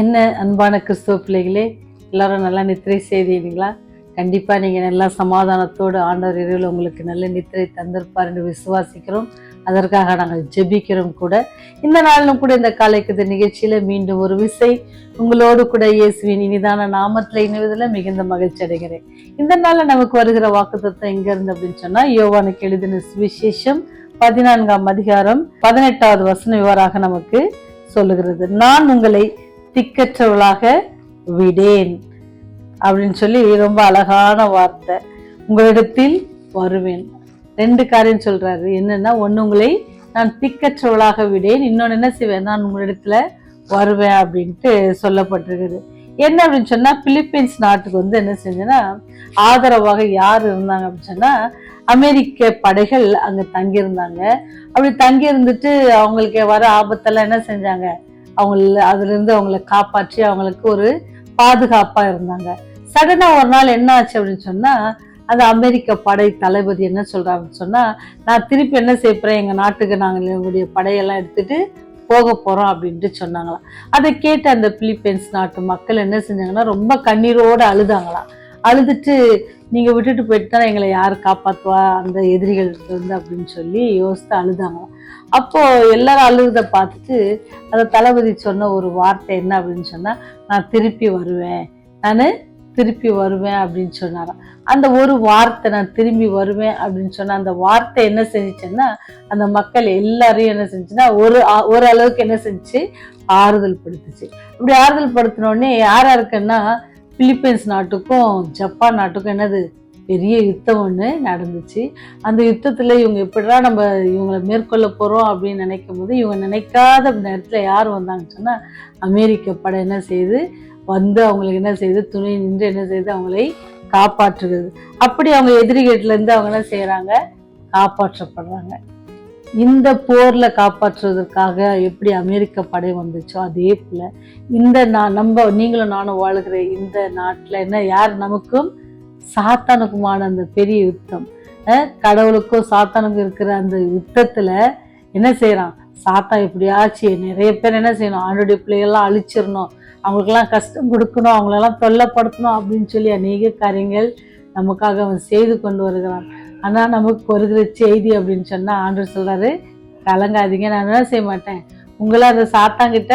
என்ன அன்பான கிறிஸ்துவ பிள்ளைகளே எல்லாரும் நல்லா நித்திரை செய்தீங்களா கண்டிப்பாக நீங்கள் நல்லா சமாதானத்தோடு ஆண்டவர் இரவில் உங்களுக்கு நல்ல நித்திரை தந்திருப்பார் என்று விசுவாசிக்கிறோம். அதற்காக நாங்கள் ஜெபிக்கிறோம் கூட. இந்த நாளிலும் கூட இந்த காலைக்குது நிகழ்ச்சியில் மீண்டும் ஒரு விசை உங்களோடு கூட இயேசுவின் இனிதான நாமத்தில் இணைவதில் மிகுந்த மகிழ்ச்சி அடைகிறேன். இந்த நாளில் நமக்கு வருகிற வாக்குத்தத்தம் எங்கேருந்து அப்படின்னு சொன்னால் யோவானுக்கு எழுதின சுவிசேஷம் பதினான்காம் அதிகாரம் பதினெட்டாவது வசன விவராக நமக்கு சொல்லுகிறது. நான் உங்களை திக்கற்றவளாக விடேன் அப்படின்னு சொல்லி ரொம்ப அழகான வார்த்தை. உங்களிடத்தில் வருவேன். ரெண்டு காரியம் சொல்றாரு. என்னன்னா ஒண்ணு உங்களை நான் திக்கற்றவளாக விடேன் இன்னொன்னு என்ன செய்வேன்? நான் உங்களிடத்துல வருவேன் அப்படின்ட்டு சொல்லப்பட்டிருக்குது. என்ன அப்படின்னு சொன்னா பிலிப்பைன்ஸ் நாட்டுக்கு வந்து என்ன செஞ்சேன்னா ஆதரவாக யார் இருந்தாங்க அப்படின்னு சொன்னா அமெரிக்க படைகள் அங்க தங்கியிருந்தாங்க. அப்படி தங்கி இருந்துட்டு அவங்களுக்கு வர ஆபத்தெல்லாம் என்ன செஞ்சாங்க? அவங்கள அதுலேருந்து அவங்கள காப்பாற்றி அவங்களுக்கு ஒரு பாதுகாப்பாக இருந்தாங்க. சடனாக ஒரு நாள் என்ன ஆச்சு அப்படின்னு சொன்னால் அந்த அமெரிக்க படை தளபதி என்ன சொல்கிறாருன்னு சொன்னால் நான் திருப்பி என்ன செய்யப்போகிறேன் எங்கள் நாட்டுக்கு நாங்கள் எங்களுடைய படையெல்லாம் எடுத்துகிட்டு போக போகிறோம் அப்படின்ட்டு சொன்னாங்களாம். அதை கேட்ட அந்த பிலிப்பைன்ஸ் நாட்டு மக்கள் என்ன செஞ்சாங்கன்னா ரொம்ப கண்ணீரோடு அழுதாங்களாம். அழுதுட்டு நீங்கள் விட்டுட்டு போயிட்டு தானே எங்களை யார் காப்பாற்றுவா அந்த எதிரிகள் இருந்து அப்படின்னு சொல்லி யோசித்து அழுதாங்களாம். அப்போ எல்லாரும் அழுகுத பார்த்துட்டு அந்த தளபதி சொன்ன ஒரு வார்த்தை என்ன அப்படின்னு சொன்னா நான் திருப்பி வருவேன். நான் திருப்பி வருவேன் அப்படின்னு சொன்னாராம் அந்த ஒரு வார்த்தை நான் திரும்பி வருவேன் அப்படின்னு சொன்ன அந்த வார்த்தை என்ன செஞ்சுச்சுன்னா அந்த மக்கள் எல்லாரையும் என்ன செஞ்சுன்னா ஒரு ஆ- ஒரு அளவுக்கு என்ன செஞ்சு ஆறுதல் படுத்துச்சு. இப்படி ஆறுதல் படுத்தின உடனே யாரா இருக்குன்னா பிலிப்பைன்ஸ் நாட்டுக்கும் ஜப்பான் நாட்டுக்கும் என்னது? பெரிய யுத்தம் ஒன்று நடந்துச்சு. அந்த யுத்தத்தில் இவங்க எப்படிலாம் நம்ம இவங்களை மேற்கொள்ள போகிறோம் அப்படின்னு நினைக்கும் போது இவங்க நினைக்காத நேரத்தில் யார் வந்தாங்கன்னு சொன்னால் அமெரிக்க படை என்ன செய்யுது வந்து அவங்களுக்கு என்ன செய்யுது துணை நின்று என்ன செய்யுது அவங்களை காப்பாற்றுகிறது. அப்படி அவங்க எதிரிகேட்டிலேருந்து அவங்க என்ன செய்கிறாங்க காப்பாற்றப்படுறாங்க. இந்த போர்ல காப்பாற்றுவதற்காக எப்படி அமெரிக்க படை வந்துச்சோ அதே போல் இந்த நான் நம்ம நீங்களும் நானும் வாழ்கிற இந்த நாட்டில் என்ன யார் நமக்கும் சாத்தானுக்குமான அந்த பெரிய யுத்தம். அஹ் கடவுளுக்கும் சாத்தானுக்கும் இருக்கிற அந்த யுத்தத்துல என்ன செய்யறான்? சாத்தா எப்படியாச்சு நிறைய பேர் என்ன செய்யணும்? ஆண்டுடைய பிள்ளைகள்லாம் அழிச்சிடணும். அவங்களுக்கெல்லாம் கஷ்டம் கொடுக்கணும். அவங்களெல்லாம் தொல்லைப்படுத்தணும் அப்படின்னு சொல்லி அநேக காரியங்கள் நமக்காக அவன் செய்து கொண்டு வருகிறான். ஆனா நமக்கு வருகிற செய்தி அப்படின்னு சொன்னா ஆண்டவர் சொல்றாரு கலங்காதீங்க. நான் என்ன செய்ய மாட்டேன். உங்களை அந்த சாத்தாங்கிட்ட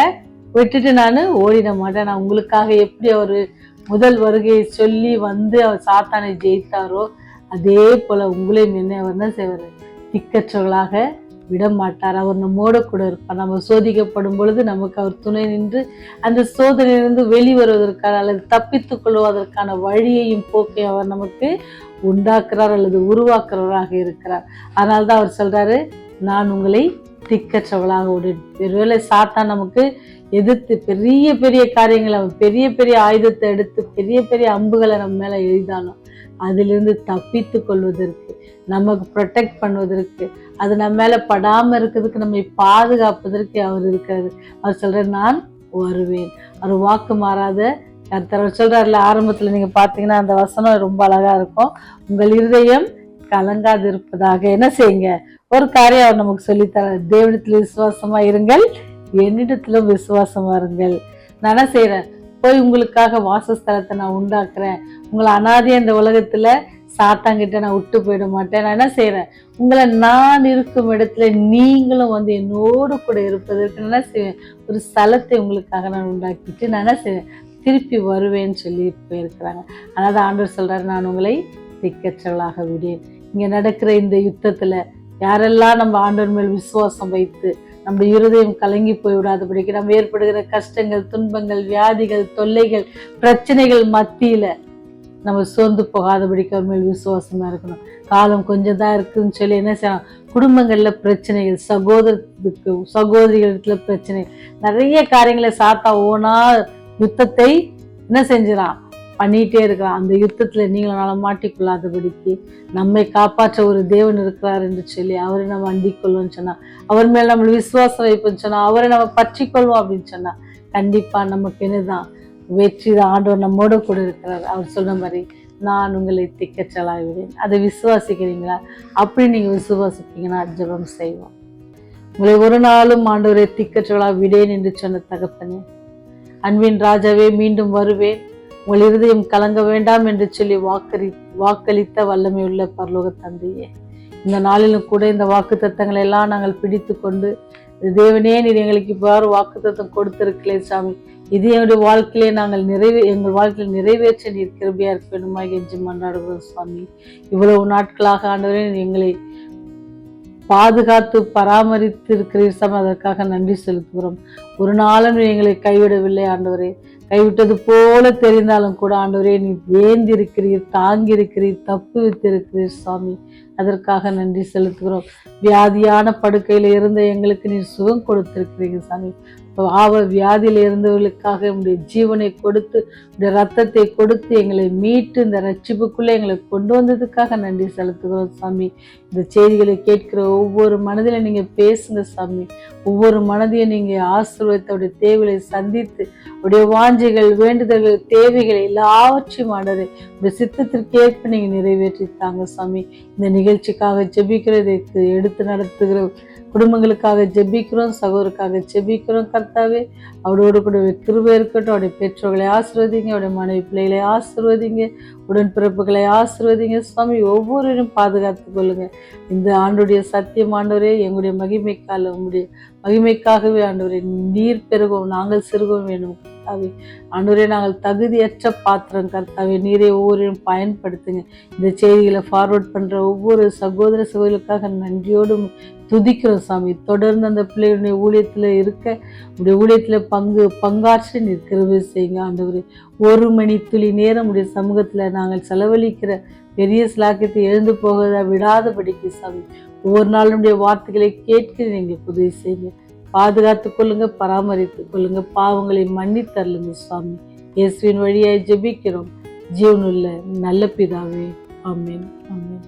விட்டுட்டு நான் ஓடிட மாட்டேன். நான் உங்களுக்காக எப்படி அவர் முதல் வருகையை சொல்லி வந்து அவர் சாத்தானை ஜெயித்தாரோ அதே போல உங்களையும் என்ன அவர் தான் செய்வார்? திக்கற்றவர்களாக விட மாட்டார் அவர் நம்மோட கூட இருப்பார். நம்ம சோதிக்கப்படும் பொழுது நமக்கு அவர் துணை நின்று அந்த சோதனையிலிருந்து வெளிவருவதற்கான அல்லது தப்பித்துக் கொள்வதற்கான வழியையும் போக்கையும் அவர் நமக்கு உண்டாக்குறார் அல்லது உருவாக்குறவராக இருக்கிறார். அதனால தான் அவர் சொல்றாரு நான் உங்களை திக்கற்றவளாக ஒரு ஒருவேளை சாத்தான் நமக்கு எதிர்த்து பெரிய பெரிய காரியங்களை பெரிய பெரிய ஆயுதத்தை எடுத்து பெரிய பெரிய அம்புகளை நம்ம மேல எழுதாலும் அதிலிருந்து தப்பித்து கொள்வதற்கு நமக்கு ப்ரொடெக்ட் பண்ணுவதற்கு அது நம்ம மேல படாமல் இருக்கிறதுக்கு நம்மை பாதுகாப்பதற்கு அவர் இருக்காரு. அவர் சொல்கிற நான் வருவேன். அவர் வாக்கு மாறாத கர்த்தர். சொல்கிறார்ல ஆரம்பத்தில் ஆரம்பத்துல நீங்க அந்த வசனம் ரொம்ப அழகா இருக்கும். உங்கள் இருதயம் கலங்காது இருப்பதாக என்ன செய்யுங்க? ஒரு காரியம் அவர் நமக்கு சொல்லித்தர தேவனத்தில் விசுவாசமா இருங்கள். என்னிடத்திலும் விசுவாசமா இருங்கள். நான் என்ன செய்யறேன் போய் உங்களுக்காக வாசஸ்தலத்தை நான் உண்டாக்குறேன். உங்களை அனாதையா இந்த உலகத்துல சாத்தாங்கிட்ட நான் விட்டு போயிட மாட்டேன். நான் என்ன செய்யறேன் உங்களை நான் இருக்கும் இடத்துல நீங்களும் வந்து என்னோடு கூட இருப்பதற்கு நான் என்ன செய்வேன்? ஒரு ஸ்தலத்தை உங்களுக்காக நான் உண்டாக்கிட்டு நான் என்ன செய்வேன்? திருப்பி வருவேன்னு சொல்லி போயிருக்கிறாங்க. ஆனால் ஆண்டவர் சொல்றாரு நான் உங்களை திக்கச்சலாக விடேன் இங்கே நடக்கிற இந்த யுத்தத்தில் யாரெல்லாம் நம்ம ஆண்டவர் மேல் விசுவாசம் வைத்து நம்ம இருதயம் கலங்கி போய்விடாதபடிக்கு நம்ம ஏற்படுகிற கஷ்டங்கள் துன்பங்கள் வியாதிகள் தொல்லைகள் பிரச்சனைகள் மத்தியில நம்ம சோர்ந்து போகாதபடிக்கு அவர் மேல் விசுவாசமாக இருக்கணும். காலம் கொஞ்சம் தான் இருக்குன்னு சொல்லி என்ன செய்யலாம்? குடும்பங்கள்ல பிரச்சனைகள் சகோதரத்துக்கு சகோதரிகளுக்குள்ள பிரச்சனைகள். நிறைய காரியங்களை சாத்தா ஓனா யுத்தத்தை என்ன செஞ்சிடான் பண்ணிகிட்டே இருக்கிறான் அந்த யுத்தத்தில் நீங்களும் நாள மாட்டிக்கொள்ளாதபடிக்கு நம்மை காப்பாற்ற ஒரு தேவன் இருக்கிறார் என்று சொல்லி அவரை நம்ம அண்டிக் சொன்னால் அவர் மேல் நம்ம விசுவாசம் வைப்போம்னு சொன்னால் அவரை நம்ம பற்றிக்கொள்வோம் அப்படின்னு சொன்னால் கண்டிப்பாக நமக்கு என்னதான் வெற்றி தான் ஆண்டவர் நம்மோட கூட இருக்கிறார். அவர் சொன்ன மாதிரி நான் உங்களை திக்கற்றலாக அதை விசுவாசிக்கிறீங்களா? அப்படி நீங்கள் விசுவாசிப்பீங்கன்னா ஜபம் செய்வோம். உங்களை ஒரு நாளும் ஆண்டவரை திக்கச்சலாக விடேன் என்று சொன்ன தகப்பனே அன்பின் ராஜாவே மீண்டும் வருவேன். உங்கள் இருதயம் கலங்க வேண்டாம் என்று சொல்லி வாக்கறி வாக்களித்த வல்லமை உள்ள பரலோக தந்தையே. இந்த நாளிலும் கூட இந்த வாக்கு தத்தங்களை எல்லாம் நாங்கள் பிடித்து கொண்டு தேவனே நீர் எங்களுக்கு இவ்வாறு வாக்கு தத்தம் கொடுத்திருக்கலே சாமி. இது எங்களுடைய வாழ்க்கையிலே நாங்கள் நிறைவே எங்கள் வாழ்க்கையில் நிறைவேற்ற நீர் கிருபியாக இருக்க வேண்டுமா என்று மன்றாடுகிறோம் சுவாமி இவ்வளவு நாட்களாக ஆண்டவரே எங்களை பாதுகாத்து பராமரித்து இருக்கிறீர் சாமி. அதற்காக நன்றி செலுத்துகிறோம். ஒரு நாளும் எங்களை கைவிடவில்லை ஆண்டவரே. கைவிட்டது போல தெரிந்தாலும் கூட ஆண்டவரே நீ வேந்திருக்கிறீர் தாங்கியிருக்கிறீர் தப்பு வைத்திருக்கிறீர் சுவாமி அதற்காக நன்றி செலுத்துகிறோம். வியாதியான படுக்கையில் இருந்த எங்களுக்கு நீர் சுகம் கொடுத்திருக்கிறீங்க சாமி. ஆவ வியாதியில இருந்தவர்களுக்காக உங்களுடைய ஜீவனை கொடுத்து இந்த ரத்தத்தை கொடுத்து எங்களை மீட்டு இந்த ரட்சிப்புக்குள்ள எங்களை கொண்டு வந்ததுக்காக நன்றி செலுத்துகிறோம் சாமி. இந்த செய்திகளை கேட்கிற ஒவ்வொரு மனதில நீங்க பேசுங்க சாமி. ஒவ்வொரு மனதையும் நீங்க ஆசீர்வத்தோடைய தேவைகளை சந்தித்து உடைய வாஞ்சைகள் வேண்டுதல்கள் தேவைகள் எல்லாவற்றையும் ஆண்டதை இந்த சித்தத்திற்கு ஏற்ப நீங்க நிறைவேற்றி தாங்க சாமி. இந்த நிகழ்ச்சிக்காக ஜெபிக்கிறதுக்கு எடுத்து நடத்துகிற குடும்பங்களுக்காக ஜெபிக்கிறோம் சகோதருக்காக ஜெபிக்கிறோம் கர்த்தாவே. அவரோடு கூட கிருபை இருக்கட்டும். அவருடைய பெற்றோர்களை ஆசிர்வதிங்க. அவருடைய மனைவி பிள்ளைகளை ஆசிர்வதிங்க. உடன்பிறப்புகளை ஆசிர்வதிங்க சுவாமி. ஒவ்வொருவரும் பாதுகாத்து கொள்ளுங்க. இந்த ஆண்டுடைய சத்தியம் ஆண்டவரே எங்களுடைய மகிமைக்கால உங்களுடைய மகிமைக்காகவே ஆண்டவரே நீர் பெருகவும் நாங்கள் சிறுகவும் வேணும் கர்த்தாவே. ஆண்டவரே நாங்கள் தகுதியற்ற பாத்திரம் கர்த்தாவே. நீரை ஒவ்வொருவரும் பயன்படுத்துங்க. இந்த செய்திகளை ஃபார்வர்ட் பண்ற ஒவ்வொரு சகோதர சகோதரிகளுக்காக நன்றியோடு துதிக்கிறோம் சாமி தொடர்ந்து அந்த பிள்ளைகளுடைய ஊழியத்தில் இருக்க உடைய ஊழியத்தில் பங்கு பங்காற்றி நிற்கிறவே செய்யுங்க ஆண்டவரே. ஒரு மணி துளி நேரம் உடைய சமூகத்தில் நாங்கள் செலவழிக்கிற பெரிய சிலாக்கியத்தை எழுந்து போகிறதா விடாதபடிக்கு சாமி. ஒவ்வொரு நாளுடைய வார்த்தைகளை கேட்க எங்களுக்கு உதவி செய்யுங்க பாதுகாத்து கொள்ளுங்க பராமரித்து கொள்ளுங்க பாவங்களை மன்னித்தரலுங்க சுவாமி இயேசுவின் வழியாய் ஜெபிக்கிறோம். ஜீவனுள்ள நல்ல பிதாவே. ஆமென். ஆமென்.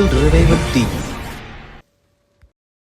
உங்கள் ரிவைவல்